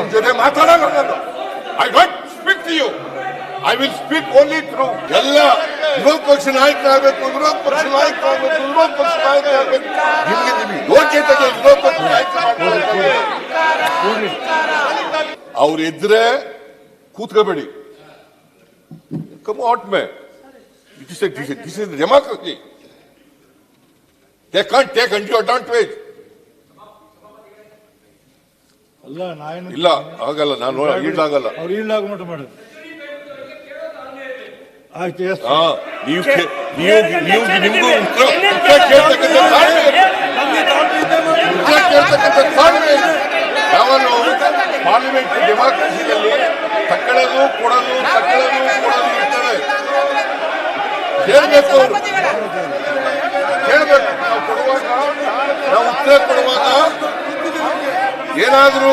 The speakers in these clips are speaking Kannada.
ನಿಮ್ ಜೊತೆ ಮಾತಾಡಲ್ಲ I don't speak to you I will speak only through ಎಲ್ಲ ವಿರೋಧ ಪಕ್ಷ ನಾಯಕ ಆಗಬೇಕು, ವಿರೋಧ ಪಕ್ಷ ನಾಯಕ ಆಗಬೇಕು, ವಿರೋಧ ಪಕ್ಷ ನಾಯಕ ಆಗಬೇಕು. ನಿಮಗೆ ನಿಮಗೆ ಯೋಗ್ಯತೆಗೆ ವಿರೋಧ ಪಕ್ಷ ನಾಯಕ ಮಾಡ್ಕೊಳ್ಳೋಕೆ ಅವ್ರು ಇದ್ರೆ ಕೂತ್ಕೋಬೇಡಿ. Come out may it is this is democracy they can't take and advantage ಅಲ್ಲ ನಾನು ಇಲ್ಲ ಆಗಲ್ಲ ನಾನು ಈಡಾಗಲ್ಲ. ಅವ್ರು ಈಡಾಗ ಮಟ್ಟ ಮಾಡುದು ಆಯ್ತು ಎಸ್. ಹಾ ನೀವು ನೀವು ನೀವು ನಿಮಗೂ ಉತ್ತರ ಉತ್ತರ ಕೇಳ್ತಕ್ಕಂಥ ತಾಳ್ಮೆ ಇದೆ. ಉತ್ತರ ಕೇಳ್ತಕ್ಕಂಥ ತಾಳ್ಮೆ ಇದೆ. ಯಾವನು ಪಾರ್ಲಿಮೆಂಟ್ ಡೆಮಾಕ್ರಸಿಯಲ್ಲಿ ತಕ್ಕಳದು ಕೊಡೋದು ತಕ್ಕಳದು ಕೊಡೋದು ಇರ್ತದೆ ಕೇಳ್ಬೇಕು ನಾವು ಕೊಡುವಾಗ ನಾವು ಉತ್ತರ ಏನಾದ್ರೂ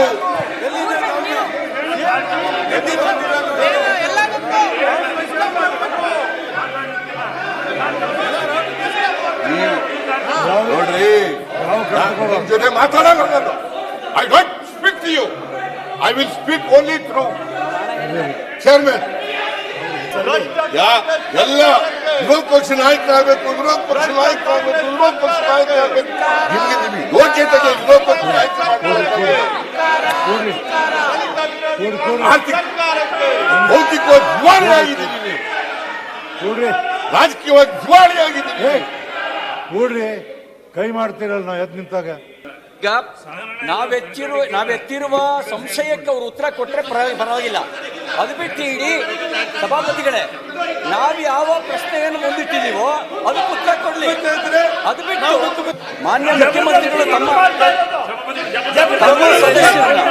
ನೋಡ್ರಿ, ನಾನ್ ನಿಮ್ ಜೊತೆ ನಾನು. I don't speak to you I will speak only through chairman ಎಲ್ಲ ವಿರೋಧ ಪಕ್ಷ ನಾಯಕ ಆಗ್ಬೇಕು ವಿರೋಧ ಪಕ್ಷ ನಾಯಕ ಆಗ್ಬೇಕು ವಿರೋಧ ಪಕ್ಷ ನಾಯಕ ಆಗ್ಬೇಕು ನಿಮ್ಗೆ ನಿಮಗೆ ಆರ್ಥಿಕ ಭೌತಿಕವಾಗಿ ದಿವಾಳಿ ಆಗಿದ್ದೀನಿ ನೀವು. ರಾಜಕೀಯವಾಗಿ ದಿವಾಳಿ ಆಗಿದ್ದೀನಿ ಕೂಡ್ರಿ ಕೈ ಮಾಡ್ತೀರಲ್ಲ ನಾವು ಎದ್ ನಿಂತಾಗ ಈಗ ನಾವೆತ್ತಿರುವ ನಾವೆತ್ತಿರುವ ಸಂಶಯಕ್ಕೆ ಅವರು ಉತ್ತರ ಕೊಟ್ಟರೆ ಪರವಾಗಿಲ್ಲ ಅದು ಬಿಟ್ಟು ಇಡೀ ಸಭಾಪತಿಗಳೇ ನಾವು ಯಾವ ಪ್ರಶ್ನೆಯನ್ನು ಮುಂದಿಟ್ಟಿದೀವೋ ಅದಕ್ಕೆ ಉತ್ತರ ಕೊಡಲಿ ಅದು ಬಿಟ್ಟು ಮಾನ್ಯ ಮುಖ್ಯಮಂತ್ರಿಗಳು ತಮ್ಮ ತಮ್ಮ ಸದಸ್ಯರನ್ನ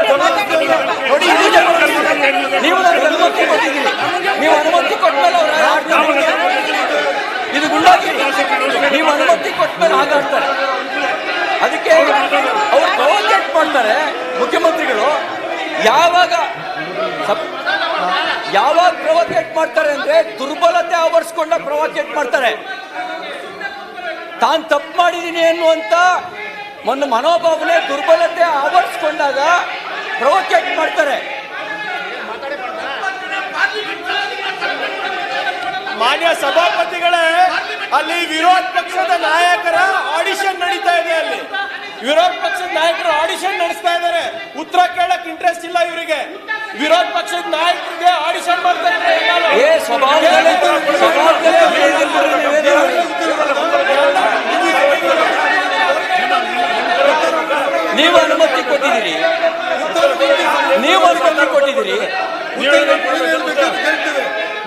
ನೋಡಿ ಇದು ಜನ- ನೀವು ನನಗೆ ಅನುಮತಿ ಕೊಟ್ಟಿದ್ದೀರಿ ನೀವು ಅನುಮತಿ ಕೊಟ್ಮೇಲೆ ಅವ್ರು ಆಡ್ತಾರೆ ಇದು ಗುಂಡಾಗಿ ನೀವು ಅನುಮತಿ ಕೊಟ್ಮೇಲೆ ಹಾಗಾಡ್ತಾರೆ ಅದಕ್ಕೆ ಅವ್ರು ಪ್ರೊವೋಕೇಟ್ ಮಾಡ್ತಾರೆ ಮುಖ್ಯಮಂತ್ರಿಗಳು. ಯಾವಾಗ ಯಾವಾಗ ಪ್ರೊವೋಕೇಟ್ ಮಾಡ್ತಾರೆ ಅಂದ್ರೆ ದುರ್ಬಲತೆ ಆವರಿಸ್ಕೊಂಡ ಪ್ರೊವೋಕೇಟ್ ಮಾಡ್ತಾರೆ. ತಾನು ತಪ್ಪು ಮಾಡಿದ್ದೀನಿ ಅನ್ನುವಂತ ಒಂದು ಮನೋಭಾವನೆ, ದುರ್ಬಲತೆ ಆವರಿಸ್ಕೊಂಡಾಗ ಪ್ರೊವೋಕೇಟ್ ಮಾಡ್ತಾರೆ. ಮಾನ್ಯ ಸಭಾಪತಿಗಳೇ ಅಲ್ಲಿ ವಿರೋಧ ಪಕ್ಷದ ನಾಯಕರ ಆಡಿಷನ್ ನಡೀತಾ ಇದೆ ಅಲ್ಲಿ. ವಿರೋಧ ಪಕ್ಷದ ನಾಯಕರು ಆಡಿಷನ್ ನಡೆಸ್ತಾ ಇದ್ದಾರೆ. ಉತ್ತರ ಕೇಳಕ್ ಇಂಟ್ರೆಸ್ಟ್ ಇಲ್ಲ ಇವರಿಗೆ. ವಿರೋಧ ಪಕ್ಷದ ನಾಯಕರಿಗೆ ಆಡಿಷನ್ ಮಾಡ್ತಾರೆ. ನೀವು ಅನುಮತಿ ಕೊಟ್ಟಿದ್ದೀರಿ. ನೀವು ಅನುಮತಿ ಕೊಟ್ಟಿದ್ದೀರಿ.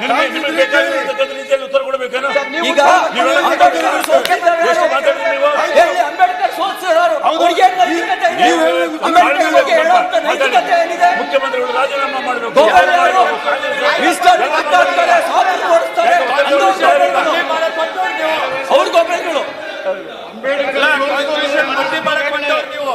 ರೀತಿಯಲ್ಲಿ ಉತ್ತರ ಕೊಡಬೇಕೇನೋ? ಈಗ ಅಂಬೇಡ್ಕರ್ ಅಂಬೇಡ್ಕರ್? ಅಂಬೇಡ್ಕರ್ ಏನಿದೆ? ಮುಖ್ಯಮಂತ್ರಿಗಳು ರಾಜೀನಾಮೆ ಮಾಡಬೇಕು. ಅವ್ರ ಭರ್ತಿ ಮಾಡಕ್ ಬಂದವ್ರು ನೀವು.